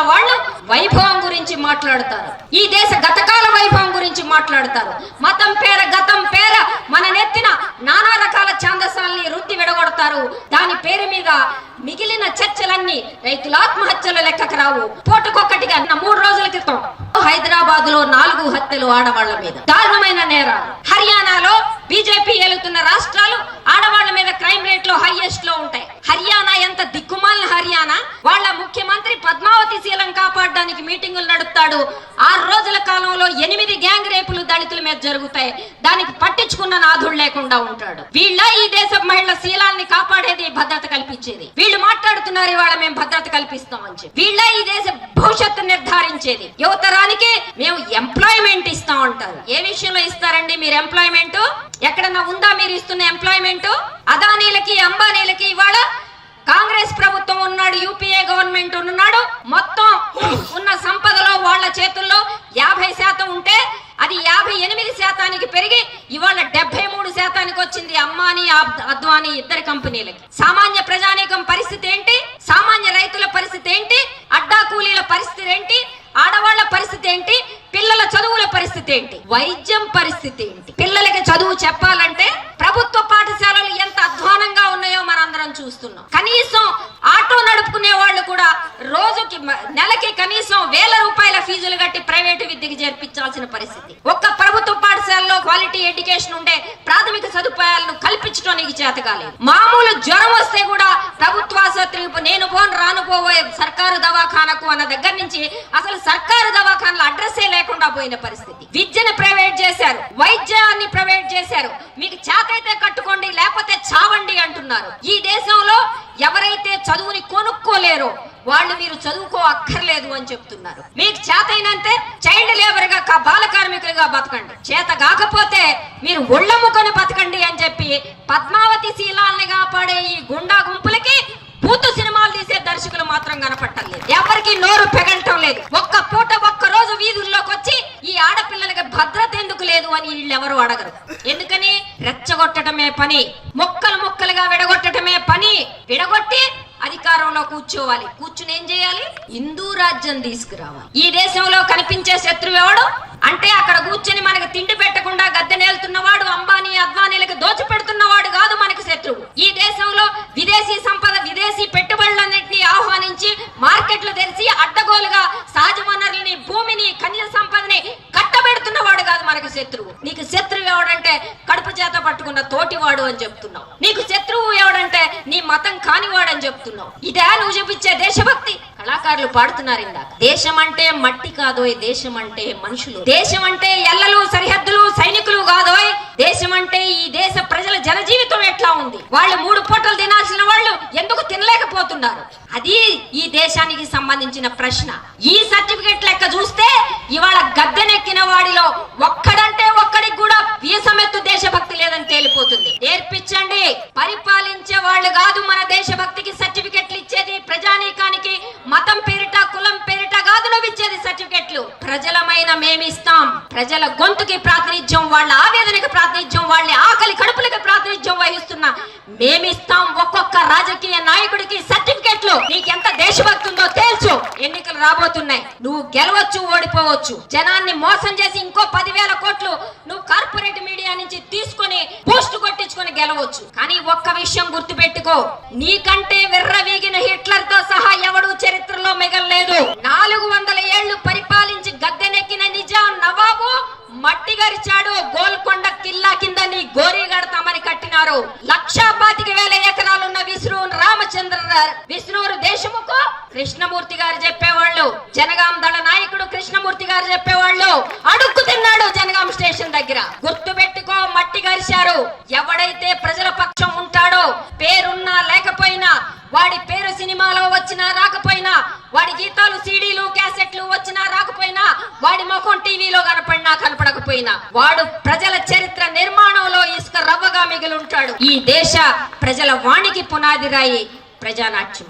వైభవం గురించి మాట్లాడతారు. ఈ దేశ గతకాల వైభవం గురించి మాట్లాడతారు. మతం పేర గతం పేర మన నెత్తిన నానా రకాల ఛాందసాలని రుద్ది విడగొడతారు. దాని పేరు మీద మిగిలిన చర్చలన్నీ రైతుల ఆత్మహత్యల లెక్కకు రావు. పూటకొక్కటిగా నిన్న మూడు రోజుల క్రితం హైదరాబాద్లో నాలుగు హత్యలు ఆడవాళ్ళ మీద. దారుణమైన నేరాలు. హర్యానాలో బీజేపీ ఏలుతున్న రాష్ట్రాలు ఆడవాళ్ళ మీద క్రైమ్ రేట్లో హైయెస్ట్లో ఉంటాయి. హర్యానా ఎంత దిక్కుమాలిన హర్యానా వాళ్ళ ముఖ్యమంత్రి పద్మావతి శీలం చేయడానికి మీటింగులు నడుపుతాడు. ఆరు రోజుల కాలంలో ఎనిమిది గ్యాంగ్ రేపులు దళితుల మీద జరుగుతాయి. దానికి పట్టించుకున్న నాథుడు లేకుండా ఉంటాడు. వీళ్ళ ఈ దేశ మహిళల శీలాన్ని కాపాడేది భద్రత కల్పించేది. వీళ్ళు మాట్లాడుతున్నారు ఇవాళ మేము భద్రత కల్పిస్తామని చెప్పి. వీళ్ళ ఈ దేశ భవిష్యత్తు నిర్ధారించేది. యువతరానికి మేము ఎంప్లాయ్మెంట్ ఇస్తాం అంటారు. ఏ విషయంలో ఇస్తారండి మీరు ఎంప్లాయ్మెంట్ ఎక్కడన్నా ఉందా మీరు ఇస్తున్న ఎంప్లాయ్మెంట్ అదానీలకి అంబానీలకి ఇవాళ కాంగ్రెస్ ప్రభుత్వం ఉన్నాడు యూపీఏ గవర్నమెంట్ ఉన్నాడు శాతానికి పెరిగి ఇవాళ డెబ్బై మూడు శాతానికి వచ్చింది అమ్మాని అద్వాని అద్వానీ ఇద్దరు కంపెనీలకి. సామాన్య ప్రజానీకం పరిస్థితి ఏంటి? సామాన్య రైతుల పరిస్థితి ఏంటి? అడ్డా కూలీల పరిస్థితి ఏంటి? ఆడవాళ్ళ పరిస్థితి ఏంటి? పిల్లల చదువుల పరిస్థితి ఏంటి? వైద్యం పరిస్థితి ఏంటి? పిల్లలకి చదువు చెప్పాలంటే ప్రభుత్వ పాఠశాలలు ఎంత అధ్వానంగా ఉన్నాయో మనందరం చూస్తున్నాం. కనీసం ఆటో నడుపుకునే వాళ్ళు కూడా రోజుకి నెలకి కనీసం వేల రూపాయల ఫీజులు కట్టి ప్రైవేటు విద్యకి చేర్పించాల్సిన పరిస్థితి. ఒక్క ప్రభుత్వ పాఠశాలలో క్వాలిటీ ఎడ్యుకేషన్ ఉండే ప్రాథమిక సదుపాయాలను కల్పించడానికి చేత కాలేదు. మామూలు జ్వరం వస్తే కూడా ప్రభుత్వ ఆసుపత్రికి నేను పోను రానుపోవే సర్కారు దవాఖానకు అన్న దగ్గర నుంచి అసలు సర్కారు దవాఖానల అడ్రస్సే లేకుండా పోయిన పరిస్థితి. విద్యను ప్రైవేట్ చేశారు వైద్యాన్ని ప్రైవేట్ చేశారు. మీకు చేతైతే కట్టుకోండి లేకపోతే చావండి అంటున్నారు. ఈ దేశంలో ఎవరైతే చదువుని కొనుక్కోలేరో వాళ్ళు మీరు చదువుకో అక్కర్లేదు అని చెప్తున్నారు. మీకు చేతైనంతే చైల్డ్ లేబర్గా బాల కార్మికులుగా బతకండి. చేత కాకపోతే మీరు ఒళ్ళముకొని బతకండి అని చెప్పి పద్మావతి శీలాల్ని కాపాడే ఈ గుండా గుంపులకి పూతు సినిమాలు తీసే దర్శకులు మాత్రం కనపట్టలేదు ఎవరికి నోరు పెగలటం లేదు. ఒక్క పూట ఒక్క రోజు వీధుల్లోకి వచ్చి ఈ ఆడపిల్లలకి భద్రత ఎందుకు లేదు అని వీళ్ళెవరు అడగరు. ఎందుకని? రెచ్చగొట్టడమే పని. విడగొట్టి అధికారంలో కూర్చోవాలి. కూర్చుని ఏం చేయాలి? హిందూ రాజ్యం తీసుకురావాలి. ఈ దేశంలో కనిపించే శత్రువు ఎవడు? అంటే అక్కడ కూర్చొని మనకి తిండి పెట్టకుండా గద్దెనేలుతున్నవాడు అంబానీ అద్వానీలకు దోచి పెడుతున్నవాడు కాదు మనకి శత్రువు. ఈ దేశంలో విదేశీ సంపద విదేశీ పెట్టుబడులన్నింటినీ ఆహ్వానించి మార్కెట్లు తెరిచి అడ్డగోలుగా సహజ వనరుల్ని భూమిని ఖనిజ సంపదని కట్టబెడుతున్నవాడు కాదు మనకి శత్రువు. నీకు శత్రువు ఎవడంటే కడుపు చేత పట్టుకున్న తోటివాడు అని చెప్తున్నావు. నీకు శత్రువు మతం కానివాడని చెప్తున్నావు. ఇదే నువ్వు చూపించే దేశభక్తి. కళాకారులు పాడుతున్నారు ఇందాక. దేశం అంటే మట్టి కాదోయ్ దేశం అంటే మనుషులు. దేశం అంటే ఎల్లలు సరిహద్దులు సైనికులు కాదోయ్. దేశం అంటే ఈ దేశ ప్రజల జనజీవితం ఎట్లా ఉంది? వాళ్ళు మూడు పూటలు తినాల్సిన వాళ్ళు ఎందుకు తినలేకపోతున్నారు? అది ఈ దేశానికి సంబంధించిన ప్రశ్న. ఈ సర్టిఫికెట్ లెక్క చూస్తే ఇవాళ గద్దెనెక్కిన వాడిలో ఒక్కడంటే ఒక్కడికి కూడా వీసమెత్తు దేశభక్తి లేదని తేలిపోతుంది. నేర్పించండి. పరిపాలి వాళ్ళు కాదు మన దేశభక్తికి సర్టిఫికెట్లు ఇచ్చేది ప్రజానీకానికి. మతం పేరిట కులం పేరిట కాదు నువ్వు ఇచ్చేది సర్టిఫికెట్లు. ప్రజలమైన మేమిస్తాం. ప్రజల గొంతుకి ప్రాతినిధ్యం వాళ్ళ ఆవేదనకి ప్రాతినిధ్యం వాళ్ళ ఆకలి కడుపులకి ప్రాతినిధ్యం వహిస్తున్న మేమిస్తాం ఒక్కొక్క రాజకీయ నాయకుడికి సర్టిఫికెట్లు. నీకెంత దేశభక్తి ఉందో తేల్చు రాబోతున్నాయి. నువ్వు గెలవచ్చు ఓడిపోవచ్చు. జనాన్ని మోసం చేసి ఇంకో పదివేల కోట్లు నువ్వు కార్పొరేట్ మీడియా నుంచి తీసుకొని పోస్ట్ కొట్టించుకొని గెలవచ్చు. కానీ ఒక్క విషయం గుర్తుపెట్టుకో. నీకంటే విర్రవీగిన హిట్లర్తో సహా ఎవడు చరిత్రలో మిగలలేదు. నాలుగు వందల ఏళ్ళు పరిపాలించి గద్దెనెక్కిన నిజాం నవాబు మట్టి గరిచాడు. గోల్కొండ కిల్లా కింద నీ గోరీ గడతామని కట్టినారు. లక్షా పాతిక వేల ఎకరాలున్న విష్ణువు రామచంద్ర విష్ణువు దేశం కృష్ణమూర్తి గారు చెప్పేవాళ్ళు. జనగాం దళ నాయకుడు కృష్ణమూర్తి గారు చెప్పేవాళ్ళు. అడుక్కు తిన్నాడు జనగాం స్టేషన్ దగ్గర. గుర్తు పెట్టుకో మట్టి గరిశారు. ఎవడైతే ప్రజల పక్షం ఉంటాడో పేరున్నా లేకపోయినా వాడి పేరు సినిమాలో వచ్చినా రాకపోయినా వాడి గీతాలు సీడీలు క్యాసెట్లు వచ్చినా రాకపోయినా వాడి ముఖం టీవీలో కనపడినా కనపడకపోయినా వాడు ప్రజల చరిత్ర నిర్మాణంలో ఇసుక రవ్వగా మిగిలి ఉంటాడు. ఈ దేశ ప్రజల వాణికి పునాది రాయి ప్రజానాట్య